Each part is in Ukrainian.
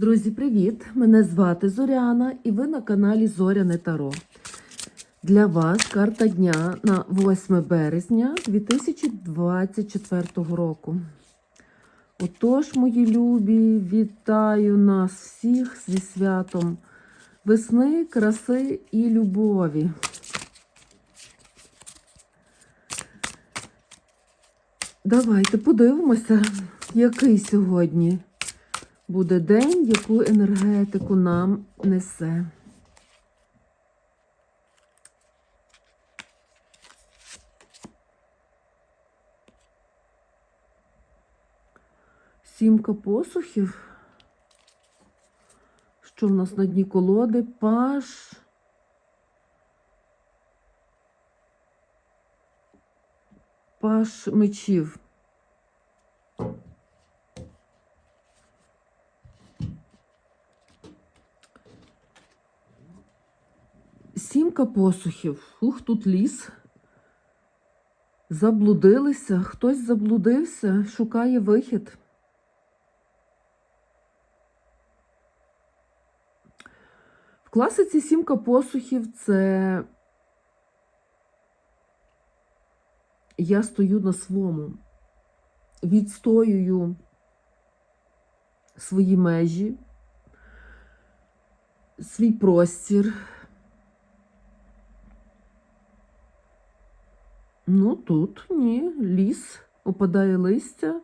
Друзі, привіт! Мене звати Зоряна і ви на каналі Зоряне Таро. Для вас карта дня на 8 березня 2024 року. Отож, мої любі, вітаю нас всіх зі святом весни, краси і любові. Давайте подивимося, який сьогодні буде день, яку енергетику нам несе. Сімка посухів. Що в нас на дні колоди? Паш. Паш мечів. Сімка посухів. Ух, тут ліс. Заблудилися, хтось заблудився, шукає вихід. В класиці сімка посухів це я стою на своєму, відстоюю свої межі, свій простір. Ну, тут ні, ліс, опадає листя,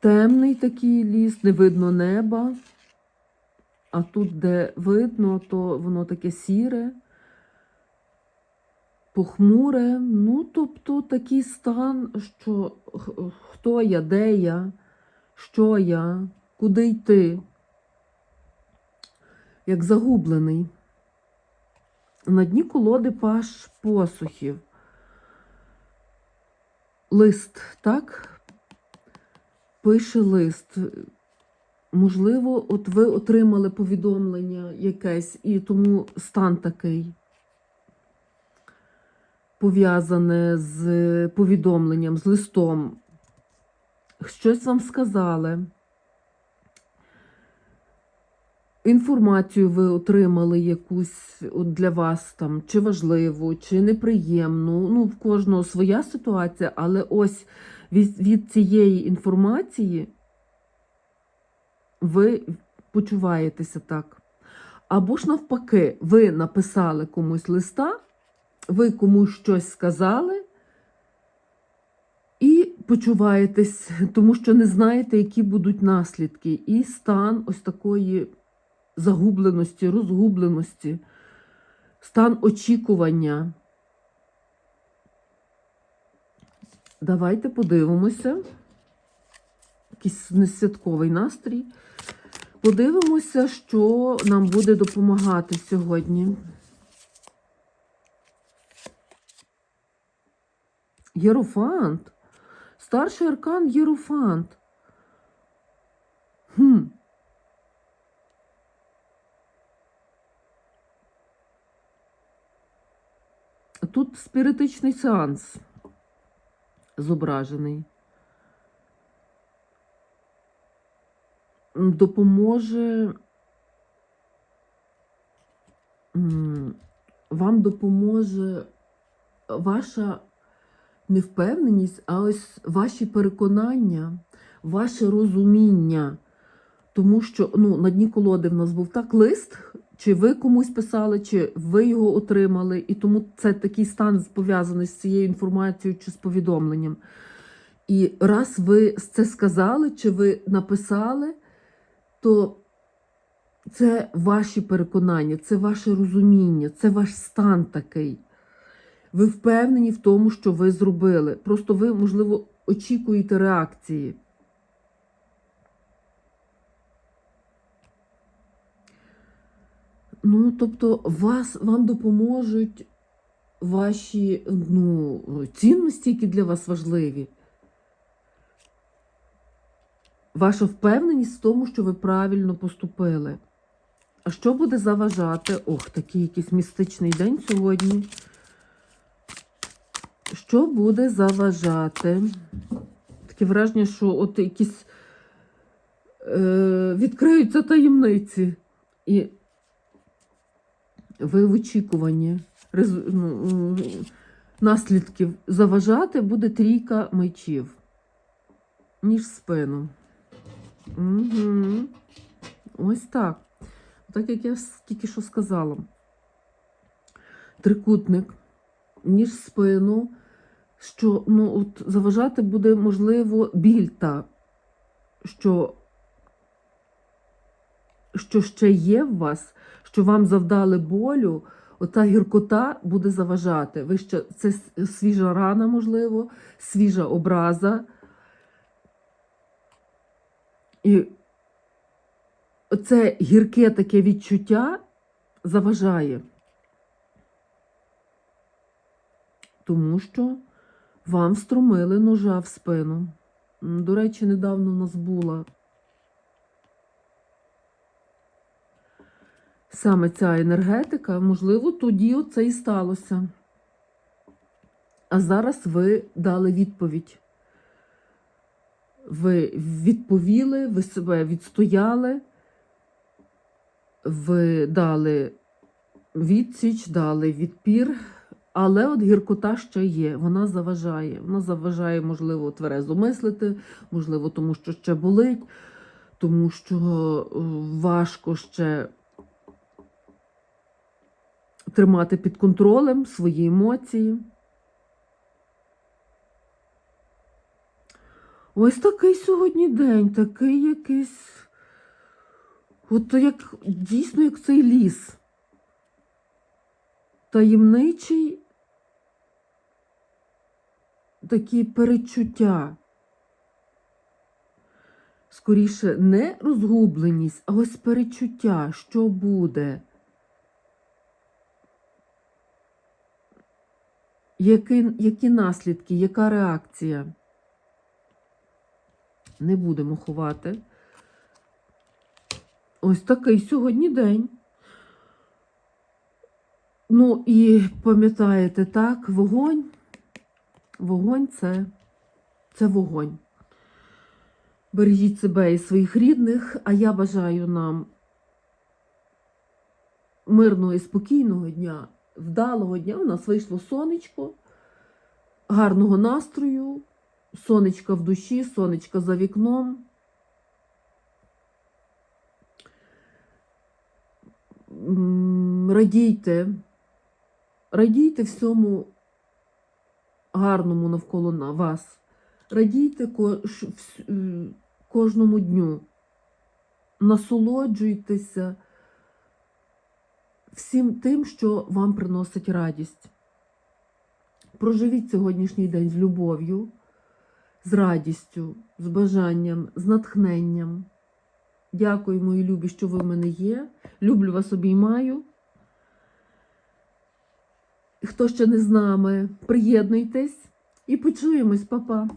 темний такий ліс, не видно неба. А тут, де видно, то воно таке сіре, похмуре. Ну, тобто такий стан, що хто я, де я, що я, куди йти, як загублений. На дні колоди паш посухів. Лист, так? Пише лист. Можливо, от ви отримали повідомлення якесь, і тому стан такий пов'язане з повідомленням, з листом. Щось вам сказали. Інформацію ви отримали якусь от для вас там, чи важливу, чи неприємну. Ну, в кожного своя ситуація, але ось від, від цієї інформації ви почуваєтеся так. Або ж навпаки, ви написали комусь листа, ви комусь щось сказали і почуваєтесь, тому що не знаєте, які будуть наслідки. І стан ось такої загубленості, розгубленості, стан очікування. Давайте подивимося. Якийсь несвятковий настрій. Подивимося, що нам буде допомагати сьогодні. Єрофант. Старший аркан Єрофант. Хм. Тут спіритичний сеанс зображений. Допоможе. Вам допоможе ваша невпевненість, а ось ваші переконання, ваше розуміння. Тому що ну, на дні колоди в нас був так лист, чи ви комусь писали, чи ви його отримали, і тому це такий стан пов'язаний з цією інформацією чи з повідомленням. І раз ви це сказали, чи ви написали, то це ваші переконання, це ваше розуміння, це ваш стан такий. Ви впевнені в тому, що ви зробили. Просто ви, можливо, очікуєте реакції. Ну, тобто, вас, вам допоможуть ваші ну, цінності, які для вас важливі. Ваша впевненість в тому, що ви правильно поступили. А що буде заважати? Ох, такий якийсь містичний день сьогодні. Що буде заважати? Таке враження, що от якісь е, відкриються таємниці. І ви в очікуванні ну, наслідків заважати буде трійка мечів, ніж спину. Угу. Ось так. Так як я тільки що сказала. Трикутник, ніж спину, що ну, от, заважати буде, можливо, біль та, що, що ще є в вас, що вам завдали болю, ота гіркота буде заважати. Ви ще, це свіжа рана, можливо, свіжа образа. І це гірке таке відчуття заважає. Тому що вам струмили ножа в спину. До речі, недавно в нас була саме ця енергетика, можливо, тоді оце і сталося. А зараз ви дали відповідь. Ви відповіли, ви себе відстояли, ви дали відсіч, дали відпір, але от гіркота ще є, вона заважає. Вона заважає, можливо, тверезо мислити, можливо, тому що ще болить, тому що е, важко ще тримати під контролем свої емоції. Ось такий сьогодні день, такий якийсь. От як дійсно як цей ліс. Таємничий такі перечуття. Скоріше, не розгубленість, а ось перечуття, що буде. Які, які наслідки, яка реакція? Не будемо ховати. Ось такий сьогодні день. Ну і пам'ятаєте, так, вогонь. Вогонь це, це вогонь. Бережіть себе і своїх рідних, а я бажаю нам мирного і спокійного дня, вдалого дня. У нас вийшло сонечко, гарного настрою, сонечка в душі, сонечка за вікном. Радійте, радійте всьому гарному навколо на вас. Радійте кожному дню. Насолоджуйтеся всім тим, що вам приносить радість. Проживіть сьогоднішній день з любов'ю, з радістю, з бажанням, з натхненням. Дякую, мої любі, що ви в мене є. Люблю вас, обіймаю. Хто ще не з нами, приєднуйтесь і почуємось, Па-па.